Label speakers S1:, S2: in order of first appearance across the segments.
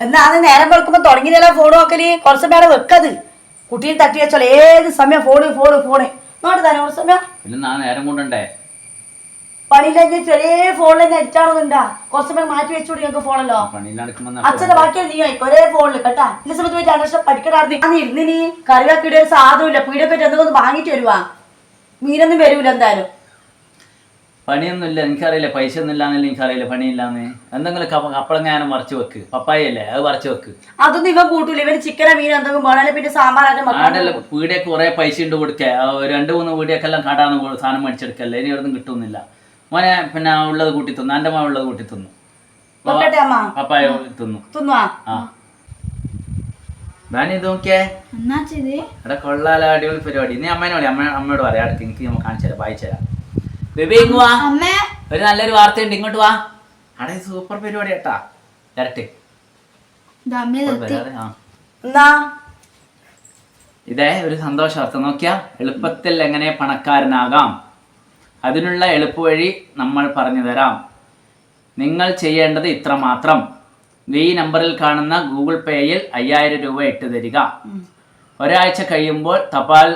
S1: എന്നാ അത് നേരം വെളുക്കുമ്പോ തുടങ്ങിയതല്ല ഫോൺ നോക്കൽ കുറച്ച് പേരെ വെക്കത്. കുട്ടിയെ തട്ടി വെച്ചാൽ ഏത് സമയം ഫോണ് ഫോണ് ഫോണ് നോട്ട് തന്നെ കുറച്ച് സമയം.
S2: പിന്നെ നാ നേരം കൊണ്ടുണ്ടേ
S1: പണിയില്ലെങ്കിൽ ചെറിയ ഫോണിൽ തന്നെ അടിച്ചാണെന്നുണ്ടാ കുറച്ച് സമയം മാറ്റി വെച്ചു ഞങ്ങൾക്ക് ഫോണല്ലോ അച്ഛന്റെ ബാക്കിയാണ് നീ ആയിക്കോ ഒരേ ഫോണിൽ കേട്ടാ. ഇന്ന സമയത്ത് പോയിട്ട് അന്വേഷണം പഠിക്കണായിരുന്നു. ഞാൻ ഇരുന്ന് നീ കറിവാക്കിയുടെ ഒരു സാധനമില്ല ഇല്ല. പറ്റി എന്തെങ്കിലും ഒന്ന് വാങ്ങിട്ട് വരുവാ. മീനൊന്നും വരൂല എന്തായാലും.
S2: പണിയൊന്നുമില്ല എനിക്കറിയില്ല പൈസ ഒന്നും ഇല്ലാന്നില്ല എനിക്കറിയില്ല പണിയില്ലാന്ന്. എന്തെങ്കിലും കപ്പ കപ്പളങ്ങാനും മറച്ചു വെക്ക്. പപ്പായല്ലേ അത് മറച്ചു വെക്ക്.
S1: അതൊന്നും ഇവ കൂട്ടൂല. ഇവർ ചിക്കനോ മീനോ എന്തെങ്കിലും വേണമല്ലോ പിന്നെ
S2: സാമ്പാറല്ല പീടിയൊക്കെ കുറെ പൈസ ഉണ്ട് കൊടുക്കേ രണ്ട് മൂന്ന് പീടിയൊക്കെ എല്ലാം കടാന്ന് സാധനം മേടിച്ചെടുക്കല്ലേ. ഇനി ഒന്നും കിട്ടുന്നില്ല. മോനെ പിന്നെ ഉള്ളത് കൂട്ടി തിന്നു. എന്റെ മോൻ ഉള്ളത് കൂട്ടി തിന്നു. പപ്പായ തിന്നു.
S1: തിന്നു
S2: ആ. നോക്കിയേ? എടാ കൊള്ളാലോ അടിപൊളി പരിപാടി. നീ അമ്മേനെ വിളി. അമ്മ അമ്മയോട് പറയാം. അടുത്ത് എനിക്ക് കാണിച്ചു തരാം വായിച്ചു തരാം ബേബി ഇങ്ങ് വാ.
S3: അമ്മേ.
S2: ഒരു നല്ലൊരു വാർത്തയുണ്ട്. ഇങ്ങോട്ട് വാ. അടേ സൂപ്പർ പരിപാടി കേട്ടാ.
S1: എന്നാ?
S2: ഇതേ ഒരു സന്തോഷ വാർത്ത. നോക്കിയാ എളുപ്പത്തിൽ എങ്ങനെ പണക്കാരനാകാം? അതിനുള്ള എളുപ്പവഴി നമ്മൾ പറഞ്ഞു തരാം. നിങ്ങൾ ചെയ്യേണ്ടത് ഇത്ര മാത്രം. ഈ നമ്പറിൽ കാണുന്ന ഗൂഗിൾ പേയിൽ അയ്യായിരം രൂപ ഇട്ട് തരിക. ഒരാഴ്ച കഴിയുമ്പോൾ തപാൽ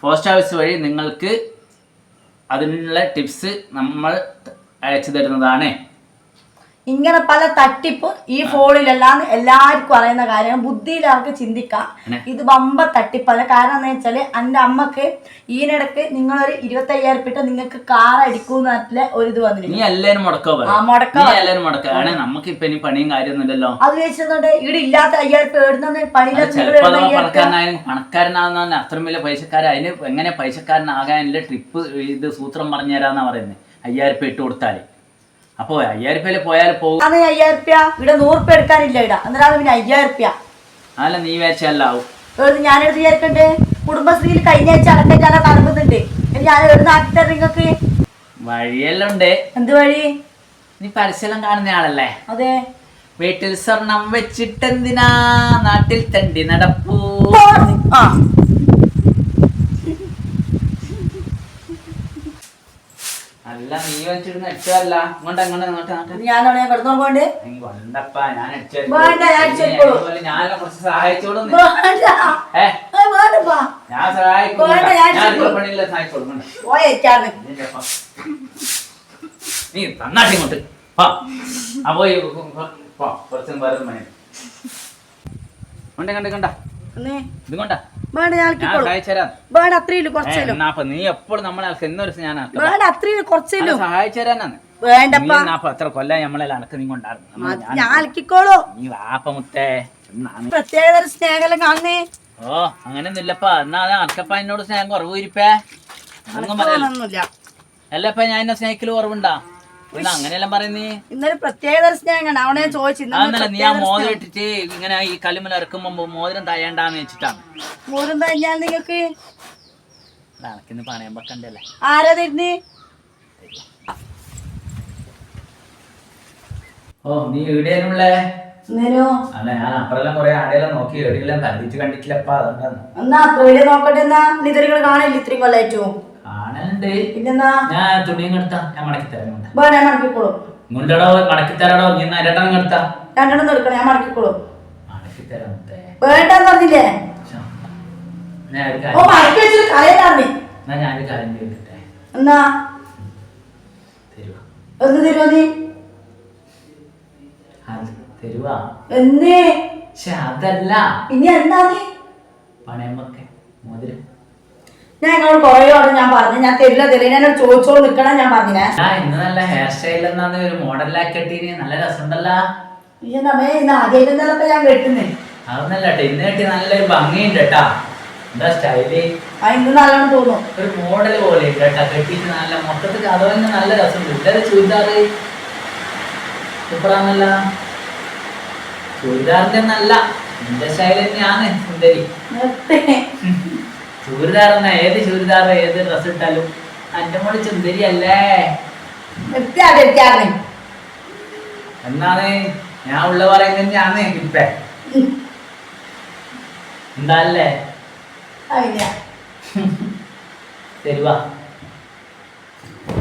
S2: പോസ്റ്റ് ഓഫീസ് വഴി നിങ്ങൾക്ക് അതിനുള്ള ടിപ്സ് നമ്മൾ അയച്ചു തരുന്നതാണ്.
S1: ഇങ്ങനെ പല തട്ടിപ്പ് ഈ ഫോണിലെല്ലാം എല്ലാവർക്കും അറിയുന്ന കാര്യം ബുദ്ധിയിൽ അവർക്ക് ചിന്തിക്കാം. ഇത് വമ്പ തട്ടിപ്പല്ല കാരണം എന്താ വെച്ചാൽ എന്റെ അമ്മയ്ക്ക് ഈനിടക്ക് നിങ്ങളൊരു ഇരുപത്തി അയ്യായിരം ഇട്ട് നിങ്ങൾക്ക് കാർ അടിക്കുന്ന ഒരു ഇത് വന്നിരുന്നു
S2: നീ എല്ലാരും മുടക്കോ ആണ് നമുക്ക് ഇപ്പൊ ഇനി പണിയും കാര്യമൊന്നുമില്ലല്ലോ
S1: അത് വെച്ചിട്ടുണ്ട് ഇവിടെ ഇല്ലാത്ത അയ്യായിരം രൂപ എഴുതുന്ന പണിയിലെ
S2: പണക്കാരനാകുന്ന അത്രയും വലിയ പൈസക്കാരൻ അതിന് എങ്ങനെ പൈസക്കാരനാകാനുള്ള ട്രിപ്പ് ഇത് സൂത്രം പറഞ്ഞു തരാന്നാ പറയുന്നത് അയ്യായിരം രൂപ ഇട്ട് കൊടുത്താൽ. അപ്പൊ അയ്യായിരം രൂപയിൽ പോയാൽ പോകും.
S1: അന്ന് അയ്യായിരം രൂപ ഇവിടെ നൂറ് രൂപ എടുക്കാനില്ല ഇവിടെ അന്നേരം പിന്നെ അയ്യായിരം രൂപ
S2: അല്ല നീ വിചാരിച്ചല്ലാവും
S1: ഞാനെടുത്ത് വിചാരിക്കണ്ടേ? കുടുംബശ്രീയിൽ കഴിഞ്ഞ ആഴ്ച അടക്കാൻ ഞാൻ നടക്കുന്നുണ്ട് ഞാൻ ഒരു ആക്കി തരാം നിങ്ങൾക്ക്.
S2: വഴിയെല്ലാം ഉണ്ട്.
S1: എന്ത് വഴി?
S2: നീ പരസ്യം കാണുന്ന ആളല്ലേ?
S1: അതെ.
S2: വീട്ടിൽ സ്വർണം വെച്ചിട്ടെന്തിനാ? നാട്ടിൽ തണ്ടി നടപ്പൂ.
S1: ആ
S2: അല്ല നീ ഇങ്ങോട്ട് അങ്ങോട്ട് അങ്ങോട്ട് അങ്ങോട്ട് നീ വണ്ടപ്പാ ഞാൻ അടിച്ചു
S1: വേണ്ട, ഞാൻ അടിച്ചെടുത്തോളൂ.
S2: ഞാനെ കുറച്ച് സഹായിച്ചോളൂ നീ.
S1: വേണ്ട.
S2: ഏ?
S1: ഏ, വേണ്ടപ്പാ.
S2: ഞാൻ സഹായിക്കും.
S1: വേണ്ട, ഞാൻ
S2: ഞാൻ
S1: അടിച്ചെടുത്തോളൂ.
S2: അടുക്കള പണിയില്ല സഹായിച്ചോളൂ വേണ്ട.
S1: പോയേക്കാണ്
S2: നിന്റെ അപ്പ. നീ തന്നാട്ടി ഇങ്ങോട്ട്. വാ. ആ പോയി പോ കുറച്ച് വേറെ പണി കണ്ട കണ്ട കണ്ട? നീ എപ്പോഴും നമ്മളെ എന്നൊരു
S1: വേണ്ടപ്പാ.
S2: കൊല്ലം നമ്മളെ അനക്ക് നീ കൊണ്ടായിരുന്നു. ഞാൻ-
S1: അലക്കിക്കോളൂ
S2: നീ വാപ്പ മുത്തേ. എന്നാണ്
S1: പ്രത്യേക തരം സ്നേഹം കാണുന്നേ.
S2: ഓ അങ്ങനെയൊന്നും ഇല്ലപ്പാ എന്നാ അനക്കപ്പ എന്നോട് സ്നേഹം കുറവ് ഇരിപ്പേ അല്ലപ്പ ഞാൻ എന്നെ സ്നേഹിക്കൽ കുറവുണ്ടാ? അങ്ങനെയെല്ലാം പറയുന്നേ?
S1: ഇന്നലെ പ്രത്യേക സ്നേഹം കണ്ട അവിടെ ഞാൻ ചോദിച്ചു ഇന്നലെ
S2: നീ ആ
S1: തരം
S2: മോതിരം ഇട്ടിട്ട് ഇങ്ങനെ ഈ കല്ലുമല ഇറക്കുമ്പോ മോതിരം തയ്യണ്ടാന്ന് വെച്ചിട്ടാണ്.
S1: മോതിരം തയ്യാൽ നിങ്ങൾക്ക്?
S2: നടക്കുന്ന പണയം വെക്കണ്ടല്ലേ?
S1: ആരാ തരുന്നേ?
S2: ഓ നീ എവിടെയാണുള്ളേ
S1: എന്നേനോ
S2: അല്ല ഞാൻ അപ്പറെല്ലാം കൊറേ ആടെല്ലാം നോക്കി എവിടെയെല്ലാം കണ്ടിട്ട് കണ്ടിട്ടില്ലപ്പാ അതുകൊണ്ടാണ്.
S1: എന്നാ അത്ര നോക്കട്ടെ എന്നാ. നിതരുകൾ കാണില്ല ഇത്രയും കൊല്ലായിട്ടു
S2: ഞാൻ തുണിയും എടുത്താ ഞാൻ മടക്കി തരാം ഇങ്ങോട്ട്.
S1: വേണ്ട ഞാൻ മടക്കിക്കോളും.
S2: ഇങ്ങോട്ടടോ മടക്കി തരാടോ. നീ രണ്ടെണ്ണം എടുത്താ
S1: രണ്ടെണ്ണം എടുക്കണം ഞാൻ മടക്കിക്കോളും.
S2: മടക്കി തരാം മുത്തേ.
S1: വേണ്ടെന്ന് പറഞ്ഞില്ലേ?
S2: ഞാൻ ഒരു
S1: ഓ
S2: കാര്യം
S1: മടക്കി വെച്ചിട്ട് കളയലാന്നേ
S2: എന്നാ ഞാനൊരു കാര്യം ചെയ്തിട്ടെ.
S1: എന്നാ?
S2: തരുവാ?
S1: എന്ത് തരുമോ നീ?
S2: തരുവാ?
S1: എന്നേ
S2: പക്ഷെ അതല്ല.
S1: ഇനി എന്താ നീ?
S2: പണയം മോതിരം.
S1: ഞാൻ എന്നോട് കുറേ ഓർഡർ ഞാൻ പറഞ്ഞു. ഞാൻ തരില്ല തരില്ല. എന്നോട് ചോദിച്ചോട് നിക്കണം ഞാൻ പറഞ്ഞേ
S2: ഞാൻ ഇന്ന് നല്ല ഹെയർ സ്റ്റൈൽ എന്നാന്ന് ഒരു മോഡലാക്കി കെട്ടീന് നല്ല രസമുണ്ടല്ലോ.
S1: നമ്മേ ഇന്ന് ആദ്യമായിട്ടൊക്കെ ഞാൻ കെട്ടുന്നേ.
S2: അതൊന്നല്ല കേട്ടോ. ഇന്ന് കെട്ടി നല്ലൊരു ഭംഗിയുണ്ട് കേട്ടാ. എന്താ സ്റ്റൈൽ
S1: ആ ഇന്ന് നല്ലോണം തോന്നും.
S2: ഒരു മോഡൽ പോലെ ഉണ്ട് കേട്ടാ. കെട്ടിയിട്ട് നല്ല മൊത്തത്തിൽ അത് തന്നെ നല്ല രസമുണ്ട്. ഇതൊരു ചുരിദാറ് സൂപ്പറാന്നല്ല ചുരിദാറിന്റെ നല്ല എന്റെ സ്റ്റൈൽ തന്നെയാണ് സുന്ദരി. ചുരിദാർ എന്നാ ഏത് ചുരിദാർ ഏത് ഡ്രസ് ഇട്ടാലും? അന്റെ മോൾ ചുന്ദരി അല്ലേ എന്നാണ്? ഞാൻ ഉള്ള പറയുന്നത് ഞാൻ ഇപ്പേ. എന്താല്ലേ?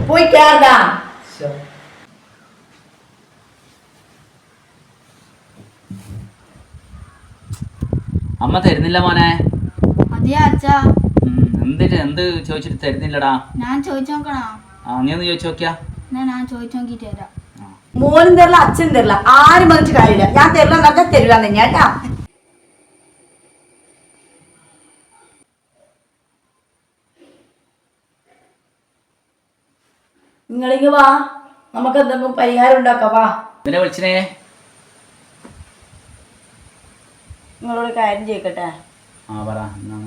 S1: പോയി
S2: അമ്മ തരുന്നില്ല മോനെ?
S3: അതെയാ അച്ഛാ.
S2: എന്തിട്ട് എന്ത് ചോദിച്ചിട്ട് തരുന്നില്ലടാ?
S3: ഞാൻ ചോദിച്ചു നോക്കണോ?
S2: ആ നീ ഒന്ന് ചോദിച്ചു നോക്കിയാ.
S3: എന്നാ ഞാൻ ചോദിച്ചു നോക്കിട്ട് തരാം.
S1: മോനും തരില്ല അച്ഛൻ തരില്ല. ആരും പറഞ്ഞിട്ട് കാര്യമില്ല. ഞാൻ തരില്ല എന്നൊക്കെ തരില്ല തന്നെ കേട്ടാ? നിങ്ങളിങ്ങ് വാ. നമുക്ക് എന്തെങ്കിലും പരിഹാരം ഉണ്ടാക്കാം വാ.
S2: ഇതിനെ വിളിച്ചേ
S1: നിങ്ങളോട് കാര്യം ചെയ്യട്ടെ
S2: ആ പറ. എന്താണ്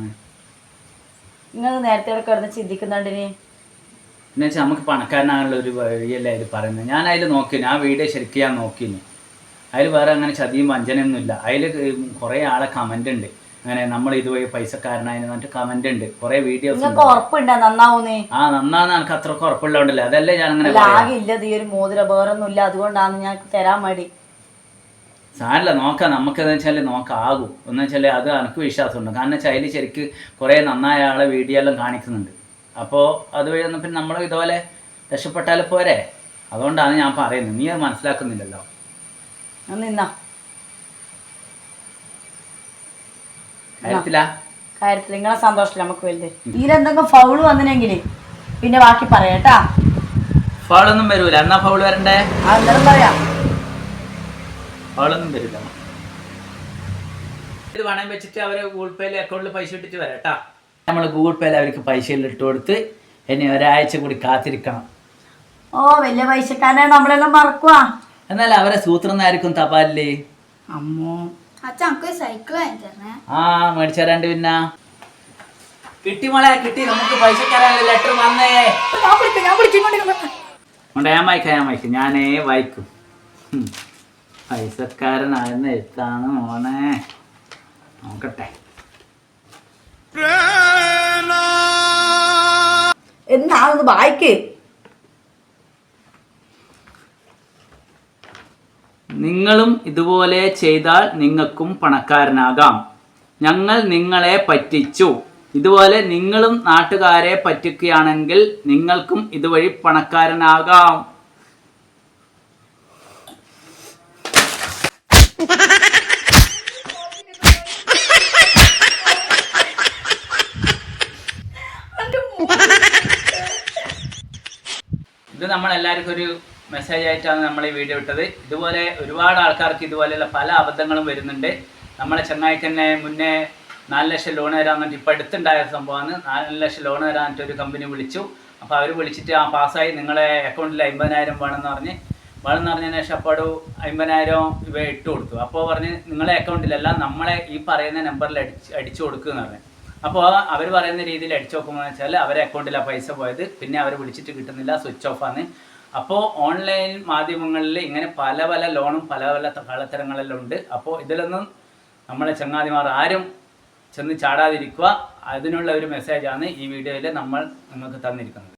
S1: നിങ്ങൾ നേരത്തെ ഇവിടെ കിടന്ന് ചിന്തിക്കുന്നുണ്ടിനി
S2: എന്ന് വെച്ചാൽ നമുക്ക് പണക്കാരനാകാനുള്ള ഒരു വഴിയല്ലേ അതിൽ പറയുന്നത്? ഞാൻ അതിൽ നോക്കി ആ വീഡിയോ ശരിക്കും ഞാൻ നോക്കിന് അതിൽ വേറെ അങ്ങനെ ചതിയും വഞ്ചനയൊന്നും ഇല്ല അതിൽ കുറേ ആളെ കമന്റ് ഉണ്ട്. അങ്ങനെ നമ്മൾ ഇതുവഴി പൈസക്കാരനായെന്ന് പറഞ്ഞിട്ട് കമന്റ് ഉണ്ട്. കുറേ വീഡിയോസ് ആ നന്നാന്ന് എനിക്ക് അത്ര ഉറപ്പുള്ളതുകൊണ്ടല്ലേ. അതല്ലേ ഞാൻ അങ്ങനെ
S1: ആകെ ഈ ഒരു മോതിര. ഇല്ല അതുകൊണ്ടാണ് ഞാൻ തരാൻ മടി.
S2: സാരല്ല നോക്കാം. നമുക്കെന്ന് വെച്ചാൽ നോക്കാകും. എന്ന് വെച്ചാൽ അത് എനിക്ക് വിശ്വാസമുണ്ട്. കാരണം വെച്ചാൽ അതിൽ ശരിക്ക് കുറേ നന്നായ ആളെ വീഡിയോ എല്ലാം കാണിക്കുന്നുണ്ട്. അപ്പോൾ അതുവഴി ഒന്ന് പിന്നെ നമ്മൾ ഇതുപോലെ രക്ഷപ്പെട്ടാൽ പോരെ? അതുകൊണ്ടാണ് ഞാൻ പറയുന്നത്. നീ അത് മനസ്സിലാക്കുന്നില്ലല്ലോ.
S1: നിന്നാ.
S2: കാര്യത്തിലാ?
S1: കാര്യത്തിൽ നിങ്ങളെ സന്തോഷമില്ല നമുക്ക് വലുത്. ഇതിലെന്തെങ്കിലും ഫൗൾ വന്നിനെങ്കിൽ പിന്നെ ബാക്കി പറയാട്ടാ
S2: ഫൗളൊന്നും വരൂല. എന്നാ ഫൗൾ വരണ്ടേ?
S1: അന്നേരം പറയാം.
S2: ഫൗളൊന്നും വരില്ല. ഇത് പണം വെച്ചിട്ട് അവരെ ഗൂഗിൾ പേയിൽ അക്കൗണ്ടിൽ പൈസ ഇട്ടിട്ട് വരാട്ടാ നമ്മൾ ഗൂഗിൾ പേയിൽ അവർക്ക് പൈസ ഇട്ട് കൊടുത്ത് ഇനി ഒരാഴ്ച കൂടി കാത്തിരിക്കണം.
S1: ഓ വലിയ പൈസക്കാരനെ നമ്മളെല്ലാം മറക്കുക
S2: എന്നാൽ അവരെ സൂത്രനായിരിക്കും തപാലിൽ.
S1: അമ്മോ.
S3: അച്ഛൻ എനിക്ക് സൈക്കിൾ
S2: ആ മേടിച്ചരാണ്ട് പിന്നെ. കിട്ടി മോളെ കിട്ടി. നമുക്ക് പൈസക്കാരല്ല ലെറ്റർ വന്നേ.
S1: ഞാൻ വിളിക്കാം ഞാൻ വിളിക്കും
S2: ഞാൻ വായിക്കാം ഞാൻ വായിക്കും. ഞാനേ വായിക്കും. പൈസക്കാരനായിരുന്ന എഴുത്താണ് മോനെ. നോക്കട്ടെ.
S1: എന്താണെന്ന് വായിക്ക്.
S2: നിങ്ങളും ഇതുപോലെ ചെയ്താൽ നിങ്ങൾക്കും പണക്കാരനാകാം. ഞങ്ങൾ നിങ്ങളെ പറ്റിച്ചു. ഇതുപോലെ നിങ്ങളും നാട്ടുകാരെ പറ്റിക്കുകയാണെങ്കിൽ നിങ്ങൾക്കും ഇതുവഴി പണക്കാരനാകാം. ഇത് നമ്മൾ എല്ലാവർക്കും ഒരു മെസ്സേജ് ആയിട്ടാണ് നമ്മൾ ഈ വീഡിയോ ഇട്ടത്. ഇതുപോലെ ഒരുപാട് ആൾക്കാർക്ക് ഇതുപോലെയുള്ള പല അബദ്ധങ്ങളും വരുന്നുണ്ട്. നമ്മളെ ചെങ്ങായിക്ക് തന്നെ മുന്നേ നാല് ലക്ഷം ലോൺ തരാൻ വേണ്ടി ഇപ്പോൾ അടുത്തുണ്ടായ സംഭവമാണ്. നാല് ലക്ഷം ലോൺ തരാൻ ഒരു കമ്പനി വിളിച്ചു. അപ്പോൾ അവർ വിളിച്ചിട്ട് ആ പാസ്സായി നിങ്ങളെ അക്കൗണ്ടിൽ അമ്പതിനായിരം വേണമെന്ന് പറഞ്ഞ് വേണമെന്ന് നിറഞ്ഞതിന് ശേഷം അപ്പോൾ ഒരു അമ്പതിനായിരം ഇവ ഇട്ട് കൊടുത്തു. അപ്പോൾ പറഞ്ഞ് നിങ്ങളെ അക്കൗണ്ടിലല്ല നമ്മളെ ഈ പറയുന്ന നമ്പറിൽ അടിച്ച് അടിച്ചു കൊടുക്കുക എന്ന് പറഞ്ഞു. അപ്പോൾ അവർ പറയുന്ന രീതിയിൽ അടിച്ചു നോക്കുമ്പോൾ വെച്ചാൽ അവരെ അക്കൗണ്ടിലാണ് പൈസ പോയത്. പിന്നെ അവർ വിളിച്ചിട്ട് കിട്ടുന്നില്ല സ്വിച്ച് ഓഫ് ആണ് അപ്പോൾ ഓൺലൈൻ മാധ്യമങ്ങളിൽ ഇങ്ങനെ പല പല ലോണും പല പല കള്ളത്തരങ്ങളെല്ലാം ഉണ്ട്. അപ്പോൾ ഇതിലൊന്നും നമ്മളെ ചങ്ങാതിമാർ ആരും ചെന്ന് ചാടാതിരിക്കുക. അതിനുള്ള ഒരു മെസ്സേജാണ് ഈ വീഡിയോയിൽ നമ്മൾ നിങ്ങൾക്ക് തന്നിരിക്കുന്നത്.